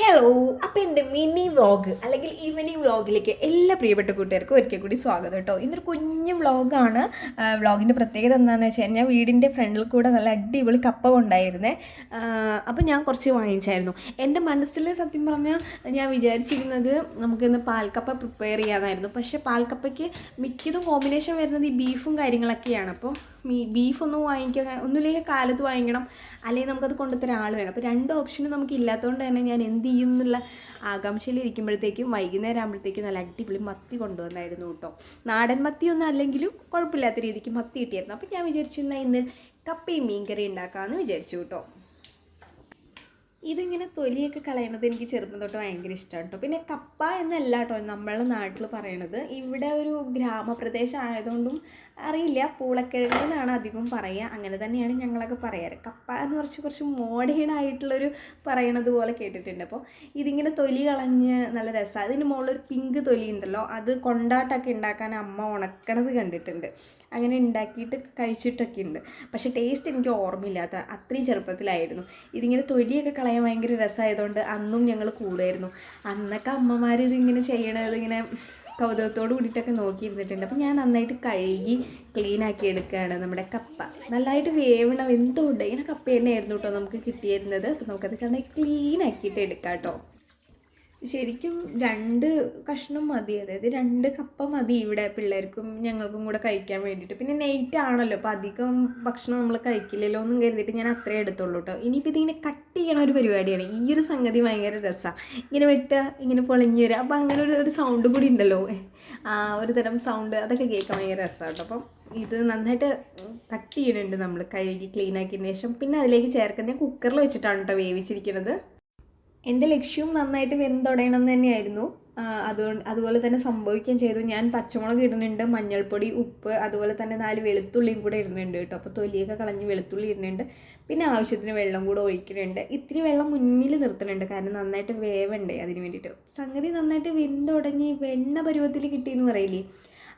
Hello അപ്പോൾ എന്റെ mini vlog അല്ലെങ്കിൽ ഈവനിങ് വ്ളോഗിലേക്ക് എല്ലാ പ്രിയപ്പെട്ട കൂട്ടുകാർക്കും ഒരിക്കൽ കൂടി സ്വാഗതം കേട്ടോ. ഇന്നൊരു കുഞ്ഞു വ്ളോഗാണ് വ്ളോഗിന്റെ പ്രത്യേകത എന്താണെന്ന് വെച്ച് കഴിഞ്ഞാൽ വീടിന്റെ ഫ്രണ്ടിൽ കൂടെ നല്ല അടിപൊളി കപ്പ കൊണ്ടായിരുന്നേ അപ്പോൾ ഞാൻ കുറച്ച് വാങ്ങിച്ചായിരുന്നു. എന്റെ മനസ്സിൽ സത്യം പറഞ്ഞാൽ ഞാൻ വിചാരിച്ചിരുന്നത് നമുക്കിന്ന് പാൽക്കപ്പ പ്രിപ്പയർ ചെയ്യാമെന്നായിരുന്നു പക്ഷേ പാൽക്കപ്പയ്ക്ക് മിക്കതും കോമ്പിനേഷൻ വരുന്നത് ഈ ബീഫും കാര്യങ്ങളൊക്കെയാണ്. അപ്പോൾ ബീഫ് ഒന്നും വാങ്ങിക്കാൻ ഒന്നുമില്ലെങ്കിൽ കാലത്ത് വാങ്ങിക്കണം. അല്ലെങ്കിൽ നമുക്കത് കൊണ്ടുത്തരാൻ ആൾ വേണം. അപ്പോൾ രണ്ട് ഓപ്ഷനും നമുക്ക് ഇല്ലാത്തതുകൊണ്ട് തന്നെ ഞാൻ എന്ത് ചെയ്യും എന്നുള്ള ആകാംക്ഷയിലിരിക്കുമ്പോഴത്തേക്കും വൈകുന്നേരം ആകുമ്പോഴത്തേക്കും നല്ല അടിപൊളി മത്തി കൊണ്ടുവന്നായിരുന്നു കേട്ടോ. നാടൻ മത്തി ഒന്നും അല്ലെങ്കിലും കുഴപ്പമില്ലാത്ത രീതിക്ക് മത്തി കിട്ടിയായിരുന്നു. അപ്പോൾ ഞാൻ വിചാരിച്ചു എന്നാൽ ഇന്ന് കപ്പയും മീൻകറി ഉണ്ടാക്കാമെന്ന് വിചാരിച്ചു കേട്ടോ. ഇതിങ്ങനെ തൊലിയൊക്കെ കളയണത് എനിക്ക് ചെറുപ്പം തൊട്ട് ഭയങ്കര ഇഷ്ടമാണ് കേട്ടോ പിന്നെ കപ്പ എന്നല്ല കേട്ടോ നമ്മളെ നാട്ടിൽ പറയണത്. ഇവിടെ ഒരു ഗ്രാമപ്രദേശം ആയതുകൊണ്ടും അറിയില്ല. പൂളക്കിഴങ്ങ് എന്നാണ് അധികം പറയുക അങ്ങനെ തന്നെയാണ് ഞങ്ങളൊക്കെ പറയാറ്. കപ്പ എന്ന് കുറച്ച് കുറച്ച് മോഡേൺ ആയിട്ടുള്ളൊരു പറയണത് പോലെ കേട്ടിട്ടുണ്ട്. അപ്പോൾ ഇതിങ്ങനെ തൊലി കളഞ്ഞ് നല്ല രസമാണ് അതിന് മുകളിലൊരു പിങ്ക് തൊലി ഉണ്ടല്ലോ. അത് കൊണ്ടാട്ടമൊക്കെ ഉണ്ടാക്കാൻ അമ്മ ഉണക്കണത് കണ്ടിട്ടുണ്ട്. അങ്ങനെ ഉണ്ടാക്കിയിട്ട് കഴിച്ചിട്ടൊക്കെ ഉണ്ട്. പക്ഷേ ടേസ്റ്റ് എനിക്ക് ഓർമ്മയില്ലാത്ത അത്രയും ചെറുപ്പത്തിലായിരുന്നു. ഇതിങ്ങനെ തൊലിയൊക്കെ കളയാൻ ഭയങ്കര രസമായതുകൊണ്ട് അന്നും ഞങ്ങൾ കൂടുമായിരുന്നു അന്നൊക്കെ അമ്മമാർ ഇതിങ്ങനെ ചെയ്യണത് ഇങ്ങനെ കൗതുകത്തോട് കൂടിയിട്ടൊക്കെ നോക്കിയിരുന്നിട്ടുണ്ട്. അപ്പം ഞാൻ നന്നായിട്ട് കഴുകി ക്ലീൻ ആക്കി എടുക്കുകയാണ് നമ്മുടെ കപ്പ. നല്ലതായിട്ട് വേവണം. എന്തുകൊണ്ട് ഇങ്ങനെ കപ്പ തന്നെയായിരുന്നു കേട്ടോ നമുക്ക് കിട്ടിയിരുന്നത്. അപ്പം നമുക്കത് കണ്ടാൽ ക്ലീൻ ആക്കിയിട്ട് എടുക്കാം കേട്ടോ ശരിക്കും രണ്ട് കഷ്ണം മതി. അതായത് രണ്ട് കപ്പ മതി ഇവിടെ പിള്ളേർക്കും ഞങ്ങൾക്കും കൂടെ കഴിക്കാൻ വേണ്ടിയിട്ട്. പിന്നെ നെയ്റ്റ് ആണല്ലോ അപ്പോൾ അധികം ഭക്ഷണം നമ്മൾ കഴിക്കില്ലല്ലോ എന്നും കരുതിയിട്ട് ഞാൻ അത്രേ എടുത്തുള്ളൂ കേട്ടോ ഇനിയിപ്പോൾ ഇതിങ്ങനെ കട്ട് ചെയ്യണ ഒരു പരിപാടിയാണ്. ഈ ഒരു സംഗതി ഭയങ്കര രസമാണ് ഇങ്ങനെ വെട്ടുക ഇങ്ങനെ പൊളിഞ്ഞു വരിക അപ്പോൾ അങ്ങനെ ഒരു ഒരു സൗണ്ട് കൂടി ഉണ്ടല്ലോ. ആ ഒരു തരം സൗണ്ട് അതൊക്കെ കേൾക്കാൻ ഭയങ്കര രസമാണ് കേട്ടോ അപ്പം ഇത് നന്നായിട്ട് കട്ട് ചെയ്യണുണ്ട് നമ്മൾ കഴുകി ക്ലീൻ ആക്കിയതിന് ശേഷം. പിന്നെ അതിലേക്ക് ചേർക്കേണ്ടത് കുക്കറിൽ വെച്ചിട്ടാണ് കേട്ടോ വേവിച്ചിരിക്കുന്നത് എന്റെ ലക്ഷ്യവും നന്നായിട്ട് വെന്തടയണം എന്ന് തന്നെയായിരുന്നു. അതുകൊണ്ട് അതുപോലെ തന്നെ സംഭവിക്കുകയും ചെയ്തു. ഞാൻ പച്ചമുളക് ഇടുന്നുണ്ട് മഞ്ഞൾപ്പൊടി ഉപ്പ് അതുപോലെ തന്നെ നാല് വെളുത്തുള്ളിയും കൂടെ ഇടുന്നുണ്ട് കേട്ടോ. അപ്പോൾ തൊലിയൊക്കെ കളഞ്ഞ് വെളുത്തുള്ളി ഇടുന്നുണ്ട്. പിന്നെ ആവശ്യത്തിന് വെള്ളം കൂടെ ഒഴിക്കുന്നുണ്ട്. ഇത്തിരി വെള്ളം മുന്നിൽ നിർത്തുന്നുണ്ട് കാരണം നന്നായിട്ട് വേവണ്ടേ അതിന് വേണ്ടിയിട്ട്. സംഗതി നന്നായിട്ട് വെന്ത് തുടങ്ങി വെണ്ണ പരുവത്തിൽ കിട്ടിയെന്ന് പറയില്ലേ?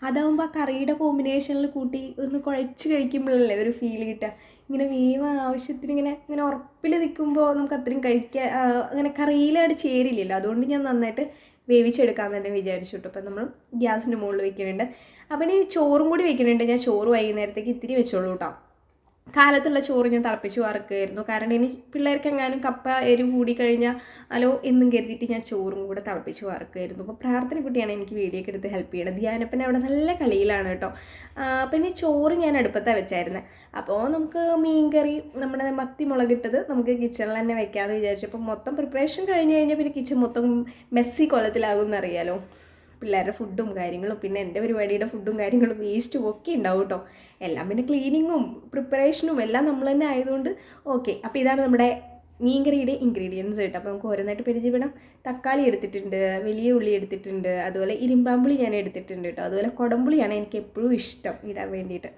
അതാവുമ്പോൾ ആ കറിയുടെ കോമ്പിനേഷനിൽ കൂട്ടി ഒന്ന് കുഴച്ച് കഴിക്കുമ്പോഴല്ലേ ഒരു ഫീൽ കിട്ടുക. ഇങ്ങനെ വേവ് ആവശ്യത്തിന് ഇങ്ങനെ ഇങ്ങനെ ഉറപ്പിൽ നിൽക്കുമ്പോൾ നമുക്ക് അത്രയും കഴിക്കാൻ അങ്ങനെ കറിയിലായിട്ട് ചേരില്ലല്ലോ. അതുകൊണ്ട് ഞാൻ നന്നായിട്ട് വേവിച്ചെടുക്കാൻ തന്നെ വിചാരിച്ചു കേട്ടോ അപ്പം നമ്മൾ ഗ്യാസിന്റെ മുകളിൽ വെക്കുന്നുണ്ട്. അപ്പം ഇനി ചോറും കൂടി വെക്കുന്നുണ്ട്. ഞാൻ ചോറ് വൈകുന്നേരത്തേക്ക് ഇത്തിരി വെച്ചോളൂ കേട്ടോ കാലത്തുള്ള ചോറ് ഞാൻ തിളപ്പിച്ച് വറുക്കുമായിരുന്നു കാരണം ഇനി പിള്ളേർക്ക് എങ്ങാനും കപ്പ എരി കൂടി കഴിഞ്ഞാൽ അലോ എന്നും കരുതിയിട്ട് ഞാൻ ചോറും കൂടെ തിളപ്പിച്ച് വറുക്കുമായിരുന്നു അപ്പോൾ പ്രാർത്ഥന കുട്ടിയാണ് എനിക്ക് വീഡിയോ എടുത്ത് ഹെൽപ്പ് ചെയ്യണത്. ധ്യാനപ്പനെ അവിടെ നല്ല കളിയിലാണ് കേട്ടോ. പിന്നെ ചോറ് ഞാൻ അടുപ്പത്താണ് വെച്ചായിരുന്നത് അപ്പോൾ നമുക്ക് മീൻകറി നമ്മുടെ മത്തി മുളകിട്ടത് നമുക്ക് കിച്ചണിൽ തന്നെ വെക്കാമെന്ന് വിചാരിച്ചു. അപ്പോൾ മൊത്തം പ്രിപ്പറേഷൻ കഴിഞ്ഞ് കഴിഞ്ഞാൽ പിന്നെ കിച്ചൺ മൊത്തം മെസ്സി കൊലത്തിലാകും എന്നറിയാലോ. പിള്ളേരുടെ ഫുഡും കാര്യങ്ങളും പിന്നെ എന്റെ പരിപാടിയുടെ ഫുഡും കാര്യങ്ങളും വേസ്റ്റും ഒക്കെ ഉണ്ടാവും കേട്ടോ എല്ലാം പിന്നെ ക്ലീനിങ്ങും പ്രിപ്പറേഷനും എല്ലാം നമ്മൾ തന്നെ ആയതുകൊണ്ട് ഓക്കെ അപ്പോൾ ഇതാണ് നമ്മുടെ മീൻകറിയുടെ ഇൻഗ്രീഡിയൻസ് കേട്ടോ അപ്പോൾ നമുക്ക് ഓരോന്നായിട്ട് പരിചയപ്പെടാം. തക്കാളി എടുത്തിട്ടുണ്ട് വലിയ ഉള്ളി എടുത്തിട്ടുണ്ട് അതുപോലെ ഇരുമ്പാമ്പുളി ഞാൻ എടുത്തിട്ടുണ്ട് കേട്ടോ അതുപോലെ കുടമ്പുളിയാണ് എനിക്ക് എപ്പോഴും ഇഷ്ടം ഇടാൻ വേണ്ടിയിട്ട്.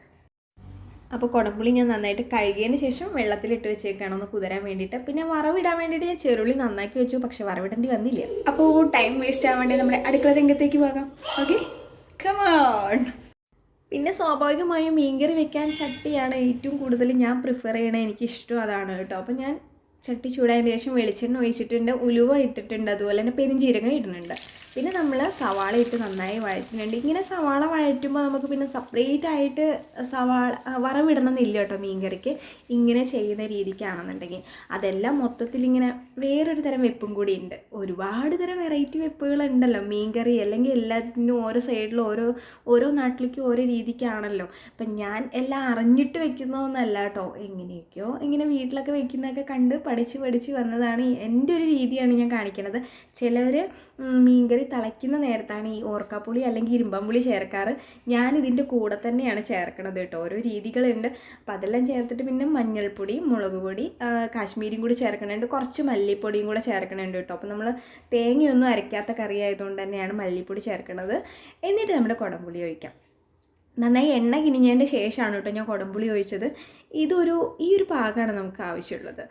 അപ്പോൾ കുടംപുളി ഞാൻ നന്നായിട്ട് കഴുകിയതിന് ശേഷം വെള്ളത്തിലിട്ട് വെച്ചേക്കാണ് ഒന്ന് കുതിരാൻ വേണ്ടിയിട്ട്. പിന്നെ വറവിടാൻ വേണ്ടിയിട്ട് ഞാൻ ചെറുള്ളി നന്നാക്കി വെച്ചു പക്ഷെ വറവിടേണ്ടി വന്നില്ല. അപ്പോൾ ടൈം വേസ്റ്റ് ആവാൻ വേണ്ടി നമ്മുടെ അടുക്കള രംഗത്തേക്ക് പോകാം. ഓക്കെ കമോൺ പിന്നെ സ്വാഭാവികമായും മീൻകറി വെക്കാൻ ചട്ടിയാണ് ഏറ്റവും കൂടുതൽ ഞാൻ പ്രിഫർ ചെയ്യണത് എനിക്ക് ഇഷ്ടം അതാണ് കേട്ടോ. അപ്പോൾ ഞാൻ ചട്ടി ചൂടായതിന് ശേഷം വെളിച്ചെണ്ണ ഒഴിച്ചിട്ടുണ്ട് ഉലുവ ഇട്ടിട്ടുണ്ട് അതുപോലെ തന്നെ പെരിഞ്ചീരകം ഇടുന്നുണ്ട്. പിന്നെ നമ്മൾ സവാള ഇട്ട് നന്നായി വഴറ്റുന്നുണ്ട് ഇങ്ങനെ സവാള വഴറ്റുമ്പോൾ നമുക്ക് പിന്നെ സെപ്പറേറ്റ് ആയിട്ട് സവാള വറവിടണമെന്നില്ല കേട്ടോ മീൻകറിക്ക്. ഇങ്ങനെ ചെയ്യുന്ന രീതിക്കാണെന്നുണ്ടെങ്കിൽ. അതെല്ലാം മൊത്തത്തിൽ ഇങ്ങനെ വേറൊരു തരം വെപ്പും കൂടി ഉണ്ട്. ഒരുപാട് തരം വെറൈറ്റി വെപ്പുകളുണ്ടല്ലോ മീൻകറി അല്ലെങ്കിൽ എല്ലാത്തിനും ഓരോ സൈഡിലും ഓരോ ഓരോ നാട്ടിലേക്കും ഓരോ രീതിക്കാണല്ലോ. അപ്പം ഞാൻ എല്ലാം അറിഞ്ഞിട്ട് വെക്കുന്നതൊന്നല്ല കേട്ടോ. എങ്ങനെയൊക്കെയോ ഇങ്ങനെ വീട്ടിലൊക്കെ വെക്കുന്നതൊക്കെ കണ്ട് പഠിച്ച് പഠിച്ച് വന്നതാണ് എന്റെ ഒരു രീതിയാണ് ഞാൻ കാണിക്കണത്. ചിലർ മീൻകറി തിളയ്ക്കുന്ന നേരത്താണ് ഈ ഓർക്കാപ്പുളി അല്ലെങ്കിൽ ഇരുമ്പമ്പുളി ചേർക്കാറ്. ഞാൻ ഇതിന്റെ കൂടെ തന്നെയാണ് ചേർക്കുന്നത് കേട്ടോ. ഓരോ രീതികളുണ്ട്. അപ്പോൾ അതെല്ലാം ചേർത്തിട്ട് പിന്നെ മഞ്ഞൾപ്പൊടി മുളക് പൊടി കാശ്മീരിയും കൂടി ചേർക്കണുണ്ട്. കുറച്ച് മല്ലിപ്പൊടിയും കൂടെ ചേർക്കണുണ്ട് കേട്ടോ. അപ്പോൾ നമ്മൾ തേങ്ങയൊന്നും അരയ്ക്കാത്ത കറി ആയതുകൊണ്ട് തന്നെയാണ് മല്ലിപ്പൊടി ചേർക്കണത്. എന്നിട്ട് നമ്മുടെ കുടംപുളി ഒഴിക്കാം. നന്നായി എണ്ണ കിനിഞ്ഞതിന്റെ ശേഷമാണ് കേട്ടോ ഞാൻ കുടംപുളി ഒഴിച്ചത്. ഇതൊരു ഈ ഒരു പാകമാണ് നമുക്ക് ആവശ്യമുള്ളത്.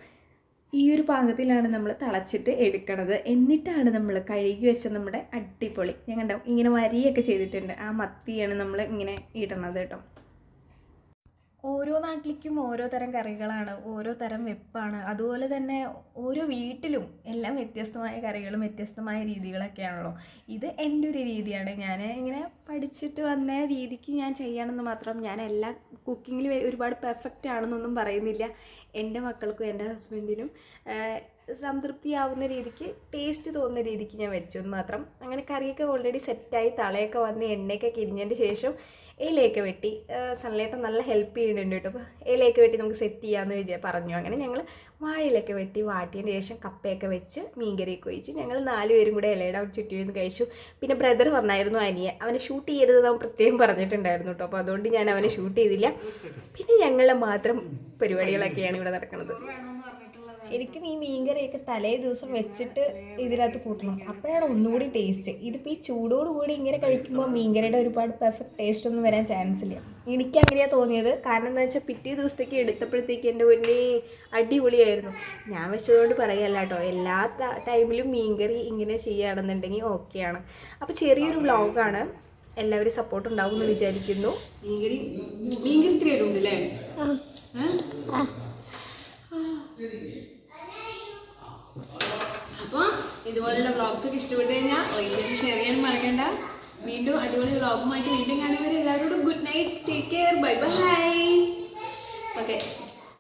ഈ ഒരു പാകത്തിലാണ് നമ്മൾ തിളച്ചിട്ട് എടുക്കണത്. എന്നിട്ടാണ് നമ്മൾ കഴുകി വെച്ച നമ്മുടെ അടിപൊളി. ഞാൻ കണ്ടോ ഇങ്ങനെ വരിയൊക്കെ ചെയ്തിട്ടുണ്ട്. ആ മത്തിയാണ് നമ്മൾ ഇങ്ങനെ ഇടണത് കേട്ടോ. ഓരോ നാട്ടിലേക്കും ഓരോ തരം കറികളാണ് ഓരോ തരം വെപ്പാണ്. അതുപോലെ തന്നെ ഓരോ വീട്ടിലും എല്ലാം വ്യത്യസ്തമായ കറികളും വ്യത്യസ്തമായ രീതികളൊക്കെയാണല്ലോ. ഇത് എന്റെ ഒരു രീതിയാണ്. ഞാൻ ഇങ്ങനെ പഠിച്ചിട്ട് വന്ന രീതിക്ക് ഞാൻ ചെയ്യണമെന്ന് മാത്രം ഞാൻ എല്ലാ കുക്കിങ്ങിൽ ഒരുപാട് പെർഫെക്റ്റ് ആണെന്നൊന്നും പറയുന്നില്ല. എന്റെ മക്കൾക്കും എന്റെ ഹസ്ബൻഡിനും സംതൃപ്തിയാവുന്ന രീതിക്ക് ടേസ്റ്റ് തോന്നുന്ന രീതിക്ക് ഞാൻ വെച്ചു. എന്ന് മാത്രം. അങ്ങനെ കറിയൊക്കെ ഓൾറെഡി സെറ്റായി തളയൊക്കെ വന്ന് എണ്ണയൊക്കെ കിരിഞ്ഞതിന്റെ ശേഷം ഇലയൊക്കെ വെട്ടി. സൺലൈറ്റ് നല്ല ഹെൽപ്പ് ചെയ്യുന്നുണ്ട് കേട്ടോ. അപ്പോൾ ഇലയൊക്കെ വെട്ടി നമുക്ക് സെറ്റ് ചെയ്യാമെന്ന് വിചാ പറഞ്ഞു. അങ്ങനെ ഞങ്ങൾ വാഴയിലൊക്കെ വെട്ടി വാട്ടിയതിന് ശേഷം കപ്പയൊക്കെ വെച്ച് മീൻകറിയൊക്കെ ഒഴിച്ച് ഞങ്ങൾ നാല് പേരും കൂടെ ഇലയുടെ ചുറ്റിയിരുന്ന് കഴിച്ചു. പിന്നെ ബ്രദർ വന്നായിരുന്നു അനിയെ. അവനെ ഷൂട്ട് ചെയ്യരുത് അവൻ പ്രത്യേകം പറഞ്ഞിട്ടുണ്ടായിരുന്നു കേട്ടോ. അപ്പോൾ അതുകൊണ്ട് ഞാൻ അവനെ ഷൂട്ട് ചെയ്തില്ല. പിന്നെ ഞങ്ങളെ മാത്രം പരിപാടികളൊക്കെയാണ് ഇവിടെ നടക്കുന്നത്. ശരിക്കും ഈ മീൻകറിയൊക്കെ തലേ ദിവസം വെച്ചിട്ട് ഇതിനകത്ത് കൂട്ടണം. അപ്പോഴാണ് ഒന്നുകൂടി ടേസ്റ്റ് ഇതിപ്പോൾ ഈ ചൂടോടുകൂടി ഇങ്ങനെ കഴിക്കുമ്പോൾ മീൻകറിയുടെ ഒരുപാട് പെർഫെക്റ്റ് ടേസ്റ്റ് ഒന്നും വരാൻ ചാൻസ് ഇല്ല. എനിക്ക് അങ്ങനെയാണ് തോന്നിയത്. കാരണം എന്താ വെച്ചാൽ പിറ്റേ ദിവസത്തേക്ക് എടുത്തപ്പോഴത്തേക്ക് എന്റെ മുന്നേ അടിപൊളിയായിരുന്നു. ഞാൻ വെച്ചതുകൊണ്ട് പറയല്ല കേട്ടോ എല്ലാ ടൈമിലും മീൻകറി ഇങ്ങനെ ചെയ്യുകയാണെന്നുണ്ടെങ്കിൽ ഓക്കെയാണ് അപ്പോൾ ചെറിയൊരു വ്ളോഗാണ് എല്ലാവരും സപ്പോർട്ട് ഉണ്ടാവും എന്ന് വിചാരിക്കുന്നു. മീൻകറി മീൻകറി ഇത്തിരി ഇടുണ്ടല്ലേ അപ്പൊ ഇതുപോലുള്ള വ്ലോഗ്സ് ഒക്കെ ഇഷ്ടപ്പെട്ടു കഴിഞ്ഞാൽ ഒരിക്കലും ഷെയർ ചെയ്യാൻ മറക്കണ്ട. വീണ്ടും അടിപൊളി വ്ളോഗുമായിട്ട് വീണ്ടും കാണുന്നവരെ എല്ലാവരോടും good night take care bye bye okay